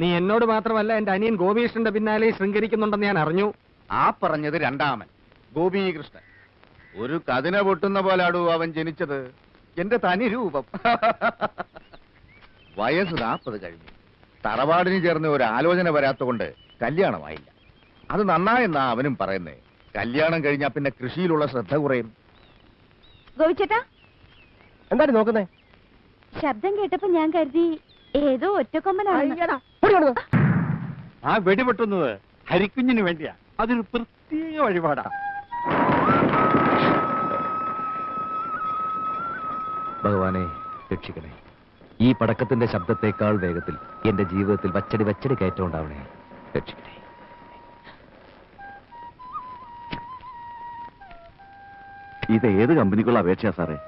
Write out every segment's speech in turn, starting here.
നീ എന്നോട് മാത്രമല്ല എന്റെ അനിയൻ ഗോപീകൃഷ്ണന്റെ പിന്നാലെ ശൃംഗരിക്കുന്നുണ്ടെന്ന് ഞാൻ അറിഞ്ഞു. ആ പറഞ്ഞത് രണ്ടാമൻ ഗോപീകൃഷ്ണൻ. ഒരു കതിന പൊട്ടുന്ന പോലാടു അവൻ ജനിച്ചത് എന്റെ തനി രൂപം. വയസ്സ് നാൽപ്പത് കഴിഞ്ഞു. തറവാടിന് ചേർന്ന് ഒരു ആലോചന വരാത്തതുകൊണ്ട് കല്യാണമായില്ല. അത് നന്നായെന്നാ അവനും പറയുന്നേ. കല്യാണം കഴിഞ്ഞാ പിന്നെ കൃഷിയിലുള്ള ശ്രദ്ധ കുറയും. എന്താണ് നോക്കുന്നേ? ശബ്ദം കേട്ടപ്പോ ഞാൻ കരുതി ഏതോ ഒറ്റക്കൊമ്പനാണ് ആ വെടിപൊട്ടുന്നത് ഹരിക്കുഞ്ഞിന് വേണ്ടിയാ. അതൊരു പ്രത്യേക വഴിപാടാ. ഭഗവാനെ രക്ഷിക്കണേ. ഈ പടക്കത്തിന്റെ ശബ്ദത്തെക്കാൾ വേഗത്തിൽ എന്റെ ജീവിതത്തിൽ വച്ചടി വച്ചടി കയറ്റം ഉണ്ടാവണേ രക്ഷിക്കണേ. ഇത് ഏത് കമ്പനിക്കുള്ള അപേക്ഷയാ സാറേ?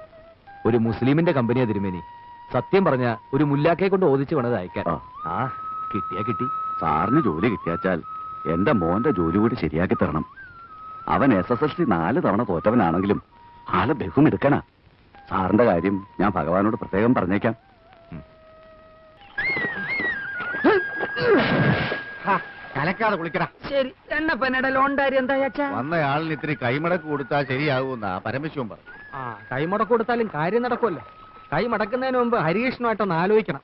ഒരു മുസ്ലിമിന്റെ കമ്പനിയാ തിരുമേനി. സത്യം പറഞ്ഞ ഒരു മുല്ലാക്കെ കൊണ്ട് ഓദിച്ചു വേണത് അയക്കാൻ. ആ. ആ കിട്ടിയാ കിട്ടി. സാറിന് ജോലി കിട്ടിയാച്ചാൽ എന്റെ മോന്റെ ജോലി കൂടി ശരിയാക്കി തരണം. അവൻ എസ് എസ് എൽ സി നാല് തവണ തോറ്റവനാണെങ്കിലും ആൾ ബഹുമെടുക്കണ സാറിന്റെ കാര്യം ഞാൻ ഭഗവാനോട് പ്രത്യേകം പറഞ്ഞേക്കാം. കലക്കാതെ കുളിക്കടാ. ശരി ലോണ്ടാരി എന്താ ചാച്ചാ വന്നയാളിന് ഇത്തിരി കൈമടക്ക് കൊടുത്താൽ ശരിയാകുമെന്നാ പരമശിവൻ പറഞ്ഞു. ആ കൈമടക്ക് കൊടുത്താലും കാര്യം നടക്കുമല്ലോ കൈ മടക്കുന്നതിന് മുമ്പ് ഹരികൃഷ്ണുമായിട്ടൊന്ന് ആലോചിക്കണം.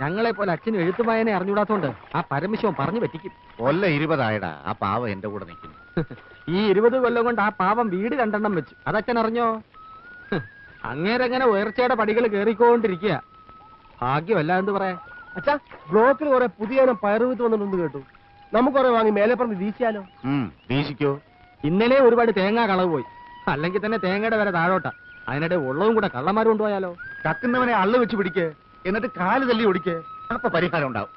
ഞങ്ങളെ പോലെ അച്ഛൻ എഴുത്തുമായനെ അറിഞ്ഞൂടാത്തോണ്ട് ആ പരമശിവൻ പറഞ്ഞു പറ്റിക്കും. കൊല്ല ഇരുപതായടാ. ആ പാവം എന്റെ കൂടെ നിൽക്കുന്നു. ഈ ഇരുപത് കൊല്ലം കൊണ്ട് ആ പാവം വീട് രണ്ടെണ്ണം വെച്ചു. അതച്ഛൻ അറിഞ്ഞോ അങ്ങേരങ്ങനെ ഉയർച്ചയുടെ പടികൾ കേറിക്കൊണ്ടിരിക്കുക ഭാഗ്യമല്ല എന്ന് പറയാ? അച്ഛാ ബ്ലോക്കിൽ കുറെ പുതിയ പയറുവിത്ത് വന്നിട്ടുണ്ട് കേട്ടു. നമുക്ക് കുറെ വാങ്ങി മേലെ പറഞ്ഞ് വീശിയാലോ? ഉം, വീശിക്കോ. ഇന്നലെ ഒരുപാട് തേങ്ങ കളവ് പോയി. അല്ലെങ്കിൽ തന്നെ തേങ്ങയുടെ വരെ താഴോട്ടാ. അതിനിടെ ഉള്ളതും കൂടെ കള്ളന്മാരും കൊണ്ടുപോയാലോ? കക്കുന്നവനെ അള്ളു വെച്ച് പിടിക്ക്. എന്നിട്ട് കാൽ തല്ലി ഒടിക്ക് അപ്പൊ പരിഹാരം ഉണ്ടാവും.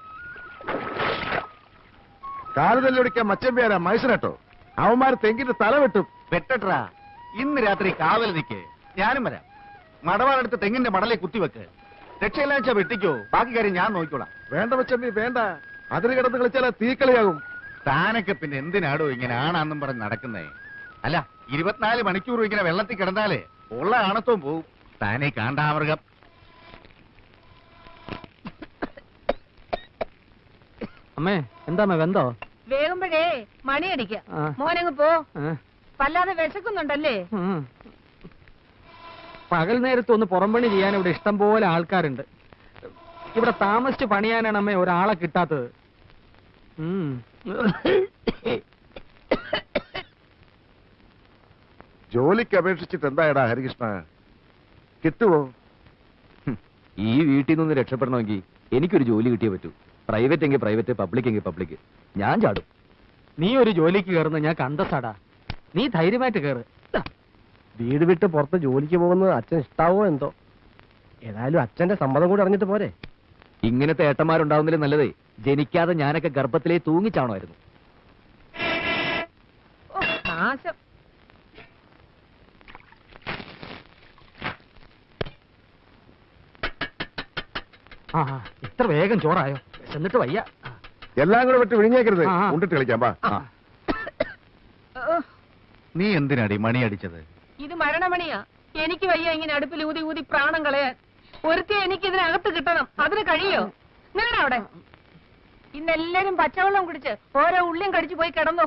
കാൽ തല്ലി ഒടിക്കാൻ മച്ചമ്പിയാര മൈസനട്ടോ അവന്മാർ തെങ്കിന്റെ തല വെട്ടും. വെട്ടട്ടാ ഇന്ന് രാത്രി കാവൽ നിക്ക്. ഞാനും വരാം. മടവാടെടുത്ത് തെങ്ങിന്റെ മടലെ കുത്തിവെക്ക് രക്ഷയില്ലാച്ച വെട്ടിക്കോ. ബാക്കി കാര്യം ഞാൻ നോക്കിക്കോളാം. വേണ്ട മച്ചമ്പി വേണ്ട. അതിന് കിടന്ന് കളിച്ചാൽ തീക്കളിയാകും. താനൊക്കെ പിന്നെ എന്തിനാടോ ഇങ്ങനെ ആണാന്നും പറഞ്ഞ് നടക്കുന്നേ? അല്ല ഇരുപത്തിനാല് മണിക്കൂർ ഇങ്ങനെ വെള്ളത്തിൽ കിടന്നാലേ ഉള്ള ആണത്വം പോവും. താനേ കാണ്ടാമൃഗം അമ്മേ എന്താ അമ്മേ വെന്തോ വേകുമ്പോഴേ മണിയടിക്ക ആ. മോനങ്ങ് പോ ഏ? വല്ലാതെ വിശക്കുന്നുണ്ടല്ലേ ഉം. പകൽ നേരത്ത് ഒന്ന് പുറംപണി ചെയ്യാൻ ഇവിടെ ഇഷ്ടം പോലെ ആൾക്കാരുണ്ട് ഇവിടെ താമസിച്ച് പണിയാനാണ് അമ്മേ ഒരാളെ കിട്ടാത്തത് ഉം. ജോലിക്ക് അപേക്ഷിച്ചിട്ട് എന്തായടാ ഹരികൃഷ്ണ കിട്ടുവോ? ഈ വീട്ടിൽ നിന്ന് രക്ഷപ്പെടണമെങ്കിൽ എനിക്കൊരു ജോലി കിട്ടിയേ പറ്റൂ. പ്രൈവറ്റ് എങ്കിൽ പ്രൈവറ്റ് പബ്ലിക് എങ്കിൽ പബ്ലിക് ഞാൻ ചാടും. നീ ഒരു ജോലിക്ക് കയറുന്ന ഞാൻ കണ്ടസാടാ. നീ ധൈര്യമായിട്ട് കയറ്. വീട് വിട്ട് പുറത്ത് ജോലിക്ക് പോകുന്നത് അച്ഛൻ ഇഷ്ടാവോ എന്തോ? ഏതായാലും അച്ഛന്റെ സമ്മതം കൂടി അറിഞ്ഞിട്ട് പോരെ. ഇങ്ങനത്തെ ഏട്ടന്മാരുണ്ടാവുന്നതിൽ നല്ലതേ. ജനിക്കാതെ ഞാനൊക്കെ ഗർഭത്തിലേ തൂങ്ങിച്ചാണമായിരുന്നു ഓ, ആ ഇത്ര വേഗം ചോറായോ? എന്നിട്ട് വയ്യ. എല്ലാം കൂടെ വിട്ട് വിഴിഞ്ഞേക്കരുത് കൊണ്ടിട്ട് കളിക്കാം വാ. നീ എന്തിനാടി മണി അടിച്ചത്? ഇത് മരണമണിയാ. എനിക്ക് വയ്യ ഇങ്ങനെ അടുപ്പിൽ ഊതി ഊതി പ്രാണം കളയാൻ. ഒരുത്തി എനിക്ക് ഇതിനകത്ത് കിട്ടണം. അതിന് കഴിയോ? നിങ്ങളുടെ അവിടെ. ഇന്നെല്ലാരും പച്ചവെള്ളം കുടിച്ച് ഓരോ ഉള്ളിയും കടിച്ചു പോയി കിടന്നോ.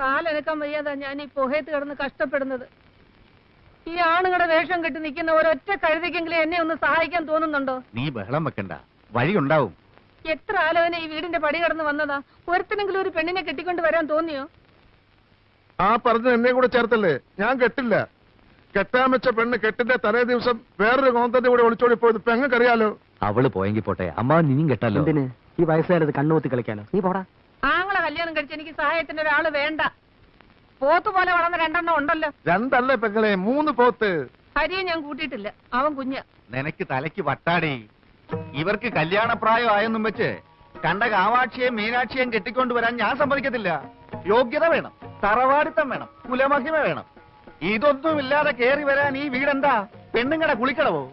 കാലനക്കാൻ വയ്യാതാ ഞാൻ ഈ പുഹയത്ത് കിടന്ന് കഷ്ടപ്പെടുന്നത്. ഈ ആണുങ്ങളുടെ വേഷം കെട്ടി നിൽക്കുന്ന ഒരൊറ്റ കഴുതിക്കെങ്കിലും എന്നെ ഒന്ന് സഹായിക്കാൻ തോന്നുന്നുണ്ടോ? നീ ബഹളം വെക്കണ്ട. വഴിയുണ്ടാവും. എത്ര ആലോചന ഈ വീടിന്റെ പടി കടന്ന് വന്നതാ? ഒരുത്തിനെങ്കിലും ഒരു പെണ്ണിനെ കെട്ടിക്കൊണ്ട് വരാൻ തോന്നിയോ? ആ പറഞ്ഞ എന്നെ കൂടെ ചേർത്തല്ലേ? ഞാൻ കെട്ടില്ല. കെട്ടാൻ വെച്ച പെണ്ണ് കെട്ടിന്റെ തലേ ദിവസം വേറൊരു കോന്തന്റെ കൂടെ ഒളിച്ചോടി പോയത് പെങ്ങക്കറിയാലോ അവൾ പോയെങ്കിൽ പോട്ടെ. അമ്മ നീയും കെട്ടല്ലോ. എന്തിന്? ഈ വയസ്സുകാരത് കണ്ണുകൂത്തി കളിക്കാനോ? നീ പോടാ. ആങ്ങളെ കല്യാണം കഴിച്ച് എനിക്ക് സഹായത്തിന് ഒരാൾ വേണ്ട. പോത്ത് പോലെ വളർന്ന രണ്ടെണ്ണം ഉണ്ടല്ലോ. രണ്ടല്ലേ പെങ്ങളെ മൂന്ന് പോത്ത്. ഹരിയെ ഞാൻ കൂട്ടിയിട്ടില്ല. അവൻ കുഞ്ഞ. നിനക്ക് തലയ്ക്ക് വട്ടാടി. ഇവർക്ക് കല്യാണപ്രായം ആയെന്നും വെച്ച് കണ്ട കാവാക്ഷിയെയും മീനാക്ഷിയെയും കെട്ടിക്കൊണ്ടുവരാൻ ഞാൻ സമ്മതിക്കത്തില്ല. യോഗ്യത വേണം. തറവാടിത്തം വേണം. കുലമഹിമ വേണം. ഇതൊന്നും ഇല്ലാതെ കേറി വരാൻ ഈ വീടെന്താ? പെണ്ണുങ്ങടെ കുളിക്കടവോ?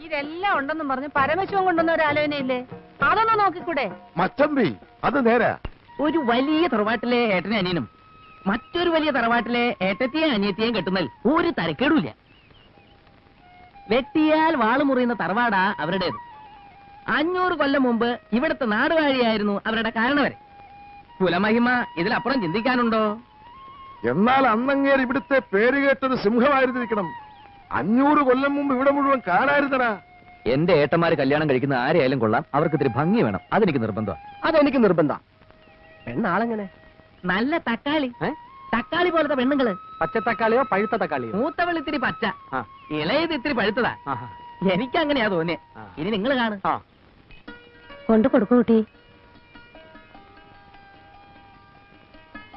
ഇതെല്ലാം ഉണ്ടെന്നും പറഞ്ഞ് പരമശിവൻ കൊണ്ടുവന്ന ഒരു ആലോചനയില്ലേ? അതൊന്ന് നോക്കിക്കൂടെ? മച്ചമ്പി അത് നേരാ. ഒരു വലിയ തറവാട്ടിലെ ഏട്ടനും അനിയനും. മറ്റൊരു വലിയ തറവാട്ടിലെ ഏട്ടത്തെയും അനിയത്തെയും കെട്ടുന്നതിൽ ഒരു തരക്കേടുമില്ല. വെട്ടിയാൽ വാൾ മുറിയുന്ന തറവാടാ അവരുടേത്. അഞ്ഞൂറ് കൊല്ലം മുമ്പ് ഇവിടുത്തെ നാടുവാഴിയായിരുന്നു അവരുടെ കാരണവരെ. കുലമഹിമ ഇതിലപ്പുറം ചിന്തിക്കാനുണ്ടോ? എന്നാൽ അന്നങ്ങേർ ഇവിടുത്തെ പേര് കേട്ടത് സിംഹമായിരുന്നിരിക്കണം. അഞ്ഞൂറ് കൊല്ലം മുമ്പ് ഇവിടെ മുഴുവൻ കാണായിരുന്നടാ എന്റെ ഏട്ടന്മാര് കല്യാണം കഴിക്കുന്ന ആരെയായാലും കൊള്ളാം. അവർക്ക് ഇത്തിരി ഭംഗി വേണം. അതെനിക്ക് നിർബന്ധമാണ് അതെനിക്ക് നിർബന്ധം. പെണ്ണാളെങ്ങനെ? നല്ല തക്കാളി. തക്കാളി പോലത്തെ പെണ്ണുങ്ങൾ. പച്ചത്തക്കാളിയോ പഴുത്ത തക്കാളിയോ? മൂത്തവളിത്തിരി പച്ച. ആ. ഇളയത് ഇത്തിരി പഴുത്തതാ. എനിക്ക് അങ്ങനെയാ തോന്നിയേ. ഇനി നിങ്ങൾ കാണു. കൊണ്ട് കൊടുക്കൂ കുട്ടി.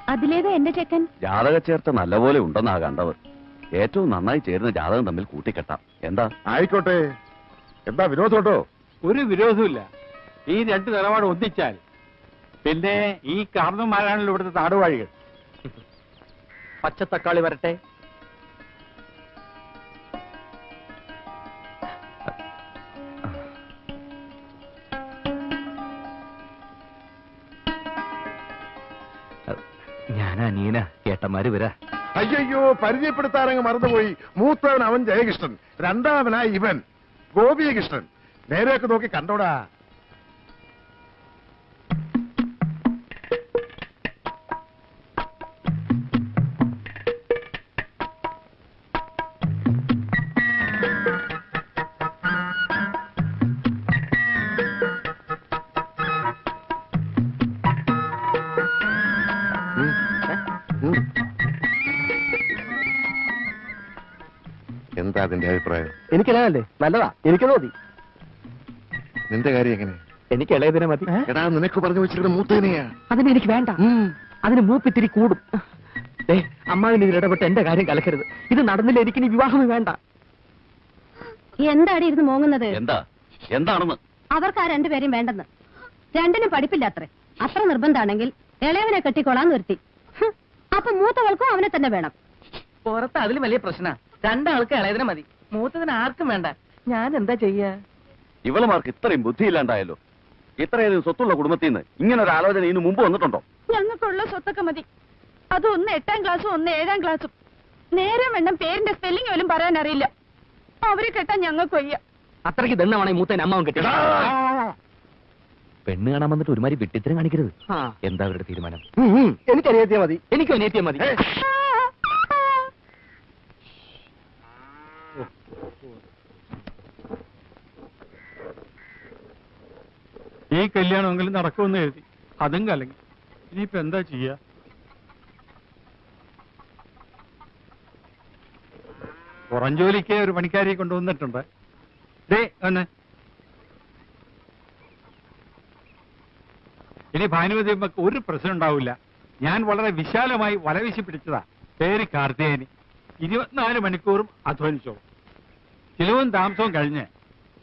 അതിലേതാ എന്റെ ചെക്കൻ? ജാതക ചേർത്ത നല്ലപോലെ ഉണ്ടെന്നാ കണ്ടവർ ഏറ്റവും നന്നായി ചേരുന്ന ജാതകം തമ്മിൽ കൂട്ടിക്കെട്ടാം. എന്താ? ആയിക്കോട്ടെ. എന്താ വിനോദോട്ടോ ഒരു വിരോധമില്ല ഈ രണ്ട് നിലപാട് ഒന്നിച്ചാൽ പിന്നെ ഈ കാർന്നുമാരാണല്ലോ ഇവിടുത്തെ നാടുവാഴികൾ പച്ചത്തക്കാളി വരട്ടെ. ഞാനാ നീന ഏട്ടന്മാര് വരാ. അയ്യോ പരിചയപ്പെടുത്താനങ്ങ് മറന്നുപോയി. മൂത്തവൻ അവൻ ജയകൃഷ്ണൻ രണ്ടാമനായി ഇവൻ ഗോപികൃഷ്ണൻ. നേരെയൊക്കെ നോക്കി കണ്ടോടാ. എന്താ അതിന്റെ അഭിപ്രായം? എനിക്ക് ഇളയല്ലേ നല്ലതാ. എനിക്ക് മതി. നിന്റെ കാര്യം എങ്ങനെ? എനിക്ക് ഇളയതിനെ മതി. എടാ നിനക്ക് പറഞ്ഞു വെച്ചിരിക്കുന്ന മൂത്തേനെയാ. അതിന് എനിക്ക് വേണ്ട. അതിന് മൂപ്പിത്തിരി കൂടും. ദേ അമ്മാവിന് ഇതിൽ ഇടപെട്ട് എന്റെ കാര്യം കലക്കരുത്. ഇത് നടന്നില്ല എനിക്ക് ഇനി വിവാഹമേ വേണ്ട. എന്താടി ഇരുന്ന് മോങ്ങുന്നത്? എന്താ? എന്താണെന്ന്? അവർക്ക് ആ രണ്ടുപേരും വേണ്ടെന്ന്. രണ്ടിനും പഠിപ്പില്ല അത്ര അത്ര നിർബന്ധാണെങ്കിൽ ഇളയവനെ കെട്ടിക്കൊള്ളാന്ന് നിർത്തി. അപ്പൊ മൂത്തവൾക്കും അവനെ തന്നെ വേണം. പുറത്ത് അതിലും വലിയ പ്രശ്ന. രണ്ടാൾക്ക് ഇളയതിനെ മതി. മൂത്തതിന് ആർക്കും വേണ്ട. ഞാൻ എന്താ ചെയ്യാ? ഇവളുമാർക്ക് ഇത്രയും ബുദ്ധിയില്ലാണ്ടായല്ലോ. ഇത്രയധികം സ്വത്തുള്ള കുടുംബത്തിൽ നിന്ന് ഇങ്ങനെ ഒരു ആലോചന ഇതിനു മുമ്പ് വന്നിട്ടുണ്ടോ? ഞങ്ങൾക്കുള്ള സ്വത്തൊക്കെ മതി. അത് ഒന്ന് എട്ടാം ക്ലാസ്സും ഒന്ന് ഏഴാം ക്ലാസ്സും. നേരം വേണം പേരിന്റെ സ്പെല്ലിംഗ് പോലും പറയാൻ അറിയില്ല. അവരെ കെട്ടാൻ ഞങ്ങൾക്ക് വയ്യ. അത്രയ്ക്ക് ദണ്ണമാണ് ഈ മൂത്തേനെ അമ്മാവൻ കെട്ടി പെണ്ണ് കാണാൻ വന്നിട്ട് ഒരുമാതിരി വിട്ടിത്തരം കാണിക്കരുത്. ആ. എന്താ അവരുടെ തീരുമാനം? എനിക്ക് അനിയത്തിയാ മതി. എനിക്കും അനിയത്തിയാ മതി. ഈ കല്യാണമെങ്കിലും നടക്കുമെന്ന് എഴുതി. അതും കലങ്ങി. ഇനിയിപ്പോ എന്താ ചെയ്യുക പുറം ജോലിക്ക് ഒരു പണിക്കാരിയെ കൊണ്ടുവന്നിട്ടുണ്ട്. ദേ ഒന്ന് ഇനി ഭാനുമതി ഒരു പ്രശ്നം ഉണ്ടാവില്ല. ഞാൻ വളരെ വിശാലമായി വലവിശി പിടിച്ചതാ. പേര് കാർത്തികേയനി ഇരുപത്തിനാല് മണിക്കൂറും അധ്വാനിച്ചോളും. ചിലവും താമസവും കഴിഞ്ഞ്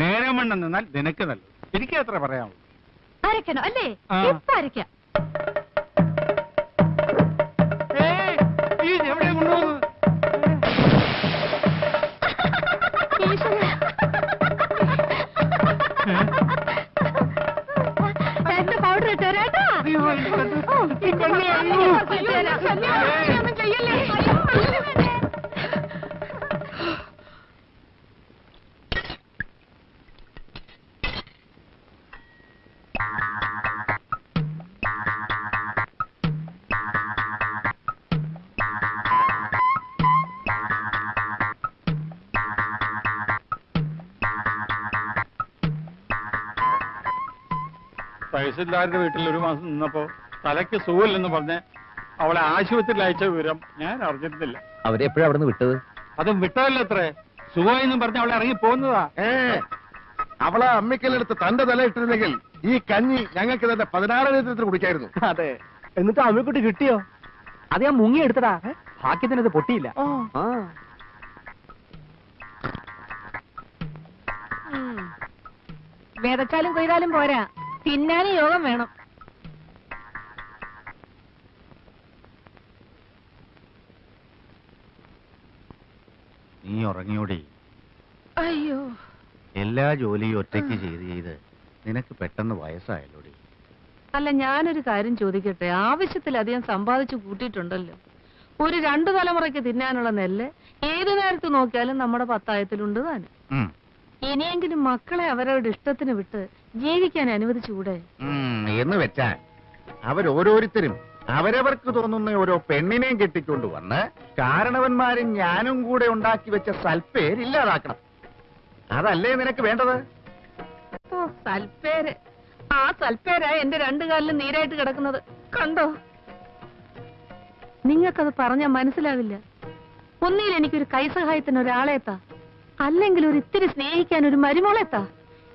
നേരം വണ്ണം നിന്നാൽ നിനക്ക് നല്ലത്. എനിക്ക് അത്ര പറയാമോ അരക്കണോ അല്ലേ. ഇപ്പൊ അരക്കാം തഹസിൽദാരുടെ വീട്ടിൽ ഒരു മാസം നിന്നപ്പോ തലയ്ക്ക് സുഖമില്ലെന്ന് പറഞ്ഞ് അവളെ ആശുപത്രിയിൽ അയച്ച വിവരം ഞാൻ അറിഞ്ഞിരുന്നില്ല. അവരെപ്പോഴും എപ്പോഴാ അവിടെ നിന്ന് വിട്ടത്? അതും വിട്ടതല്ല അത്രേ? സുഖമായെന്നും പറഞ്ഞ് അവളെ ഇറങ്ങി പോകുന്നതാ. ഏ അവളെ അമ്മിക്കല്ലെടുത്ത് തന്റെ തല ഇട്ടിരുന്നെങ്കിൽ ഈ കഞ്ഞി ഞങ്ങൾക്ക് തന്നെ പതിനാറ് ലിറ്റർ കുടിക്കായിരുന്നു. അതെ. എന്നിട്ട് അമ്മിക്കുട്ടി കിട്ടിയോ? അത് ഞാൻ മുങ്ങിയെടുത്തടാ ഭാഗ്യത്തിന് അത് പൊട്ടിയില്ല. ആ. വിതച്ചാലും കൊയ്താലും പോരാ. തിന്നാനും യോഗം വേണം. നീ ഉറങ്ങിയോടി? അയ്യോ. എല്ലാ ജോലിയും ഒറ്റയ്ക്ക് ചെയ്ത് ചെയ്ത് നിനക്ക് പെട്ടെന്ന് വയസ്സായല്ലോടി. അല്ല ഞാനൊരു കാര്യം ചോദിക്കട്ടെ? ആവശ്യത്തിലധികം സമ്പാദിച്ചു കൂട്ടിയിട്ടുണ്ടല്ലോ. ഒരു രണ്ടു തലമുറയ്ക്ക് തിന്നാനുള്ള നെല്ല് ഏതു നേരത്ത് നോക്കിയാലും നമ്മുടെ പത്തായത്തിലുണ്ട് താനും. ഇനിയെങ്കിലും മക്കളെ അവരവരുടെ ഇഷ്ടത്തിന് വിട്ട് ജീവിക്കാൻ അനുവദിച്ചുകൂടെ എന്ന് വെച്ചാൽ അവരോരോരുത്തരും അവരവർക്ക് തോന്നുന്ന ഓരോ പെണ്ണിനെയും കെട്ടിക്കൊണ്ട് വന്ന് കാരണവന്മാരും ഞാനും കൂടെ ഉണ്ടാക്കി വെച്ച സൽപ്പേര് ഇല്ലാതാക്കണം. അതല്ലേ നിനക്ക് വേണ്ടത്? ഓ സൽപ്പേര്. ആ സൽപ്പേരാ എന്റെ രണ്ടു കാലിലും നീരായിട്ട് കിടക്കുന്നത്. കണ്ടോ? നിങ്ങൾക്കത് പറഞ്ഞാൽ മനസ്സിലാവില്ല. ഒന്നിൽ എനിക്കൊരു കൈസഹായത്തിന് ഒരാളെത്താ. അല്ലെങ്കിൽ ഒരു ഇത്തിരി സ്നേഹിക്കാൻ ഒരു മരുമോളെത്താ.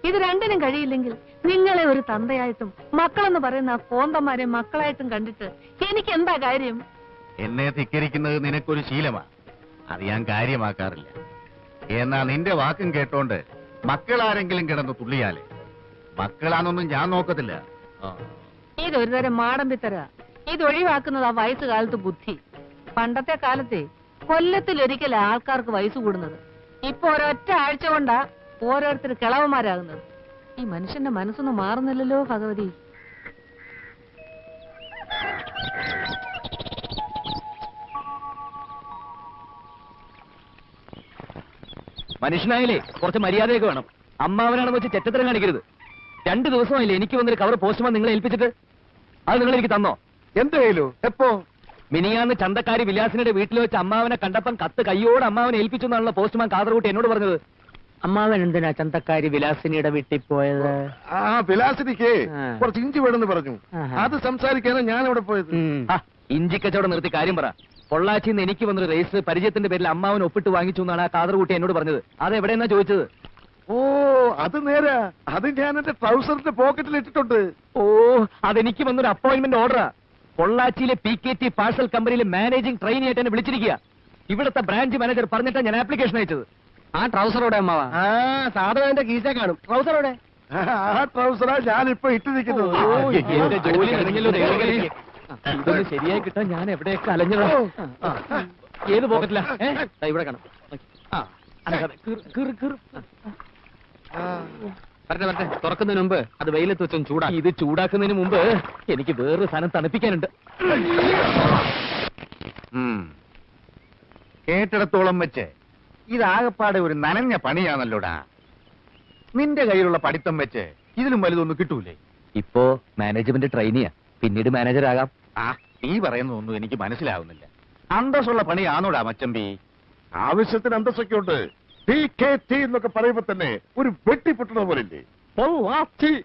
ഇത് രണ്ടിനും കഴിയില്ലെങ്കിൽ നിങ്ങളെ ഒരു തന്തയായിട്ടും മക്കളെന്ന് പറയുന്ന കോന്തമാരെ മക്കളായിട്ടും കണ്ടിട്ട് എനിക്ക് എന്താ കാര്യം? എന്നെ ധിക്കരിക്കുന്നത് നിനക്കൊരു ശീലമാ. അത് ഞാൻ കാര്യമാക്കാറില്ല. എന്നാ നിന്റെ വാക്കും കേട്ടോണ്ട് മക്കളാരെങ്കിലും കിടന്ന് തുള്ളിയാലേ. മക്കളാണൊന്നും ഞാൻ നോക്കത്തില്ല. ഇതൊരു തരം മാടമ്പിത്തര. ഇത് ഒഴിവാക്കുന്നത് ആ വയസ്സുകാലത്ത് ബുദ്ധി. പണ്ടത്തെ കാലത്തെ കൊല്ലത്തിലൊരിക്കൽ ആൾക്കാർക്ക് വയസ്സ് കൂടുന്നത്. ഇപ്പൊ ഒരൊറ്റ ആഴ്ച കൊണ്ടാ ഓരോരുത്തർ കിളവന്മാരാകുന്നത്. ഈ മനുഷ്യന്റെ മനസ്സൊന്നും മാറുന്നില്ലല്ലോ ഭഗവതി. മനുഷ്യനായാലേ കുറച്ച് മര്യാദയൊക്കെ വേണം. അമ്മാവനാണെന്ന് വെച്ച് ചെറ്റത്തരം കാണിക്കരുത്. രണ്ടു ദിവസമായില്ലേ എനിക്ക് വന്നൊരു കവർ പോസ്റ്റ്മാൻ നിങ്ങളെ ഏൽപ്പിച്ചിട്ട്? അത് നിങ്ങൾ എനിക്ക് തന്നോ? എന്തായാലും എപ്പോ? മിനിയാന്ന് ചന്തക്കാരി വിലാസിനുടെ വീട്ടിൽ വെച്ച് അമ്മാവനെ കണ്ടപ്പം കത്ത് കയ്യോട് അമ്മാവനെ ഏൽപ്പിച്ചു എന്നാണല്ലോ പോസ്റ്റ്മാൻ കാതറുകൂട്ടി എന്നോട് പറഞ്ഞത്. അമ്മാവൻ എന്തിനാ ചന്തക്കാരി വിലാസിനിയുടെ വീട്ടിൽ പോയത്? ആ വിലാസിനിക്ക്. കുറച്ച് ഇഞ്ചി വേണമെന്ന് പറഞ്ഞു. അത് സംസാരിക്കാനാ ഞാൻ അവിടെ പോയത് ഇഞ്ചി കച്ചവടം നിർത്തി കാര്യം പറ. പൊള്ളാച്ചിന്ന് എനിക്ക് വന്നൊരു റേസ് പരിചയത്തിന്റെ പേരിൽ അമ്മാവൻ ഒപ്പിട്ട് വാങ്ങിച്ചു എന്നാണ് ആ കാതർകൂട്ടി എന്നോട് പറഞ്ഞത്. അത് എവിടെയെന്നാ ചോദിച്ചത്? ഓ അത് നേരാ. അത് ഞാൻ എന്റെ ട്രൗസറിന്റെ പോക്കറ്റിൽ ഇട്ടിട്ടുണ്ട്. ഓ അതെനിക്ക് വന്നൊരു അപ്പോയിന്റ്മെന്റ് ഓർഡറാ പൊള്ളാച്ചിയിലെ പി കെ ടി പാഴ്സൽ കമ്പനിയിലെ മാനേജിംഗ് ട്രെയിനി ആയിട്ട് എന്നെ വിളിച്ചിരിക്കുക. ഇവിടുത്തെ ബ്രാഞ്ച് മാനേജർ പറഞ്ഞിട്ടാണ് ഞാൻ ആപ്ലിക്കേഷൻ അയച്ചത്. ആ ട്രൗസറോടെ അമ്മാവ? ആ സാധനം എന്റെ കീശ കാണും. ട്രൗസറോടെ ആ ട്രൗസറാ ഞാൻ ഇപ്പൊ ഇട്ടിരിക്കുന്നത്. ഓ, എന്റെ ജോലി കഴിഞ്ഞല്ലോ ദൈവമേ. ഇതൊന്ന് ശരിയായി കിട്ടാൻ ഞാൻ എവിടെയൊക്കെ അലഞ്ഞതാ? ആ, ഏത് പോക്കറ്റില? ഇവിടെ കാണാം. ആ, അനക്കാതെ. കീറ്, കീറ്, കീറ്. വരട്ടെ വരട്ടെ. തുറക്കുന്നതിന് മുമ്പ് അത് വെയിലത്ത് വെച്ചൊന്ന് ചൂടാ ഇത് ചൂടാക്കുന്നതിന് മുമ്പ് എനിക്ക് വേറൊരു സാധനം തണുപ്പിക്കാനുണ്ട്. കേട്ടിടത്തോളം വെച്ച്. ഇതാകപ്പാടെ ഒരു നനഞ്ഞ പണിയാണല്ലോടാ. നിന്റെ കയ്യിലുള്ള പഠിത്തം വെച്ച് ഇതിലും വലുതൊന്നും കിട്ടൂലേ? ഇപ്പോ മാനേജ്മെന്റ് ട്രെയിനിയാ. പിന്നീട് മാനേജർ ആകാം ആ നീ പറയുന്നതൊന്നും എനിക്ക് മനസ്സിലാവുന്നില്ല. അന്തസ്സുള്ള പണിയാണോടാ മച്ചമ്പി? ആവശ്യത്തിന് അന്തസ്സൊക്കെ ഉണ്ട് ടി കെ ടി എന്നൊക്കെ പറയുമ്പോ തന്നെ ഒരു വെട്ടി പൊട്ടണ പോലില്ലേ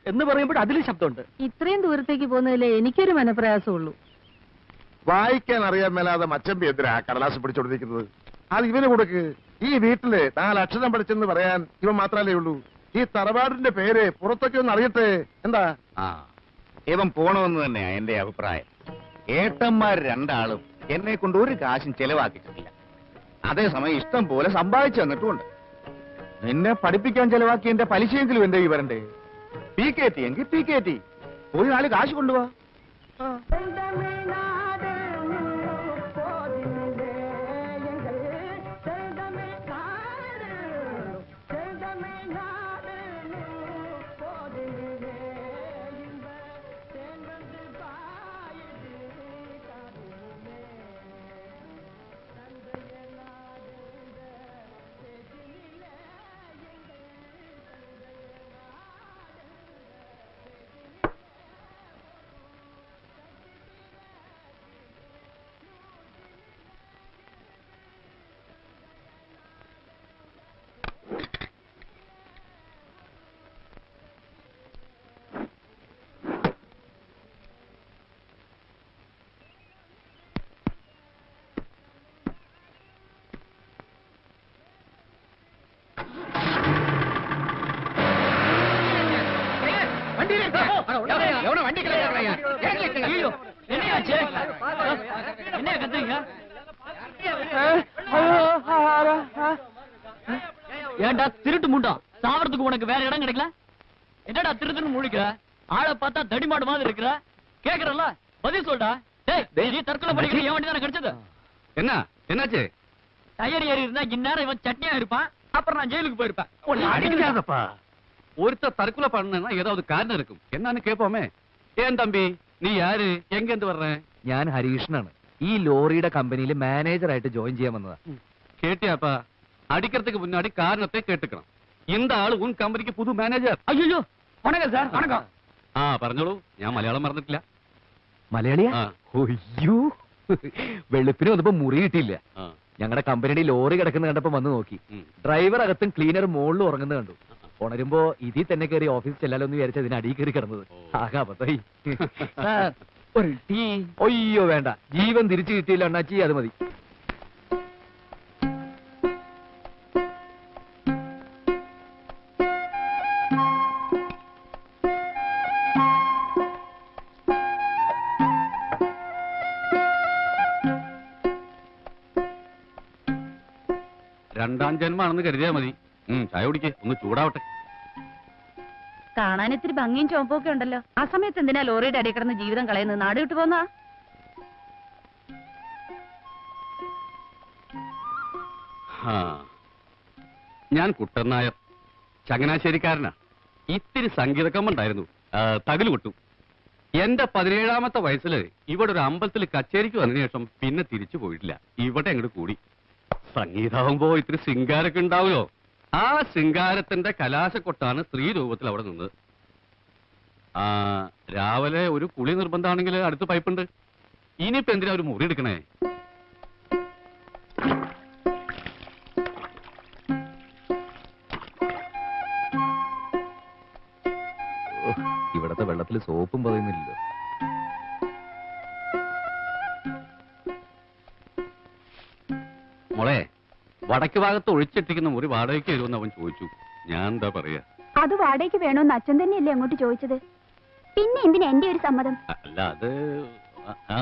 എന്ന് പറയുമ്പോൾ അതിലും ശബ്ദമുണ്ട്. ഇത്രയും ദൂരത്തേക്ക് പോകുന്നതിലേ എനിക്കൊരു മനപ്രയാസമുള്ളൂ. വായിക്കാൻ അറിയാൻ മേലാതെ മച്ചമ്പി എന്തിനാ കടലാസ് പിടിച്ചോണ്ടിരിക്കുന്നത്? അത് ഇവന് കൊടുക്ക്. ഈ വീട്ടിൽ നാലക്ഷരം പഠിച്ചെന്ന് പറയാൻ ഇവ മാത്രല്ലേ ഉള്ളൂ. ഈ തറവാടിന്റെ പേര് പുറത്തൊക്കെ ഒന്ന് അറിയട്ടെ. എന്താ? ആ ഇവൻ പോണമെന്ന് തന്നെയാ എന്റെ അഭിപ്രായം. ഏട്ടന്മാർ രണ്ടാളും എന്നെ കൊണ്ട് ഒരു കാശും ചെലവാക്കിയിട്ടില്ല. അതേസമയം ഇഷ്ടം പോലെ സമ്പാദിച്ചു തന്നിട്ടുമുണ്ട്. നിന്നെ പഠിപ്പിക്കാൻ ചെലവാക്കി എന്റെ പലിശയെങ്കിലും എന്റെ ഈ വരണ്ടേ? പി കെ ടി എങ്കിൽ പി കെ ടി ഒരു നാല് കാശ് കൊണ്ടുപോവാ ஏண்டா திருட்டு முண்டா? சாவறதுக்கு உனக்கு வேற இடம் கிடைக்கல? என்னடா திரு திரு முழிக்கிற ஆளை பார்த்தா தடிமாடு மாதிரி இருக்கிற? கேக்குறல்ல? பதில் சொல்டா. டேய் நீ தற்கொலை பண்ணிக்கிற வண்டி தானே கிடைச்சது? என்ன? என்னாச்சு? டயர் ஏறி இருந்தா இந்நேரம் இவன் சட்னியா இருப்பான். அப்புறம் நான் ஜெயிலுக்கு போயிருப்பேன். அடிக்காதப்பா. ஒருத்தர் தற்கொலை பண்ணா ஏதாவது காரணம் இருக்கும் என்னன்னு கேட்போமே ஏன் தம்பி நீ யாரு எங்க இருந்து வர்ற ഞാൻ ഹരീഷനാണ് ഈ ലോറിയുടെ കമ്പനിയിൽ മാനേജറായിട്ട് ജോയിൻ ചെയ്യാൻ വന്നതാ கேட்டியாப்பா அடிக்கிறதுக்கு முன்னாடி காரணத்தை கேட்டுக்கணும் இந்த ஆளு உன் கம்பெனிக்கு புது மேனேஜர் ஐயோ வணக்கம் சார் வணக்கம் ആ പറഞ്ഞോളൂ ഞാൻ മലയാളം മറന്നിട്ടില്ല മലയാളിയാ ആ. ഒയ്യോ വെളുപ്പിന് വന്നപ്പോ മുറി കിട്ടിയില്ല ആ, ഞങ്ങളുടെ കമ്പനിയുടെ ലോറി കിടക്കുന്ന കണ്ടപ്പോ വന്ന് നോക്കി ഉം. ഡ്രൈവർ അകത്തും ക്ലീനർ മുകളിലും ഉറങ്ങുന്നത് കണ്ടു ഉണരുമ്പോ ഇതിൽ തന്നെ കയറി ഓഫീസിൽ ചെല്ലാലോ എന്ന് വിചാരിച്ച അതിന് അടിയിൽ കയറി കിടന്നത്. ആകാ ഒരു ഒയ്യോ വേണ്ട. ജീവൻ തിരിച്ചു കിട്ടിയില്ല അണ്ണാച്ചി. അത് മതി. രണ്ടാം ജന്മാണെന്ന് കരുതിയാൽ മതി. ചായ കുടിക്കേ ഒന്ന് ചൂടാവട്ടെ. കാണാൻ ഇത്തിരി ഭംഗിയും ചോമ്പൊക്കെ ഉണ്ടല്ലോ. ആ സമയത്ത് എന്തിനാ ലോറിയുടെ അടിയിൽ കിടന്ന് ജീവിതം കളയുന്നത്? നാട് വിട്ടു പോന്നാ. ഞാൻ കുട്ടൻ നായർ ചങ്ങനാശ്ശേരിക്കാരനാ. ഇത്തിരി സംഗീതക്കമ്മുണ്ടായിരുന്നു തകിൽ കൊട്ടു എന്റെ പതിനേഴാമത്തെ വയസ്സിൽ ഇവിടെ ഒരു അമ്പലത്തിൽ കച്ചേരിക്ക് വന്നതിന് ശേഷം പിന്നെ തിരിച്ചു പോയിട്ടില്ല. ഇവിടെ അങ്ങോട്ട് കൂടി. സംഗീതാവുമ്പോ ഇത്തിരി ശൃംഗാരൊക്കെ ഉണ്ടാവുമല്ലോ. ആ ശൃംഗാരത്തിന്റെ കലാശക്കൊട്ടാണ് സ്ത്രീ രൂപത്തിൽ അവിടെ നിന്നത്. ആ രാവിലെ ഒരു കുളി നിർബന്ധമാണെങ്കിൽ അടുത്ത് പൈപ്പുണ്ട്. ഇനിയിപ്പോ എന്തിനാ ഒരു മുറി എടുക്കണേ? ഇവിടത്തെ വെള്ളത്തിൽ സോപ്പും പതയുന്നില്ലല്ലോ വടക്ക് ഭാഗത്ത് ഒഴിച്ചിട്ടിരിക്കുന്ന മുറി വാടകയ്ക്ക് വരുമെന്ന് അവൻ ചോദിച്ചു. ഞാൻ എന്താ പറയാ? അത് വാടകയ്ക്ക് വേണോന്ന് അച്ഛൻ തന്നെയല്ലേ അങ്ങോട്ട് ചോദിച്ചത്? പിന്നെ എന്തിനാ എന്റെ ഒരു സമ്മതം? അല്ല അത് ആ.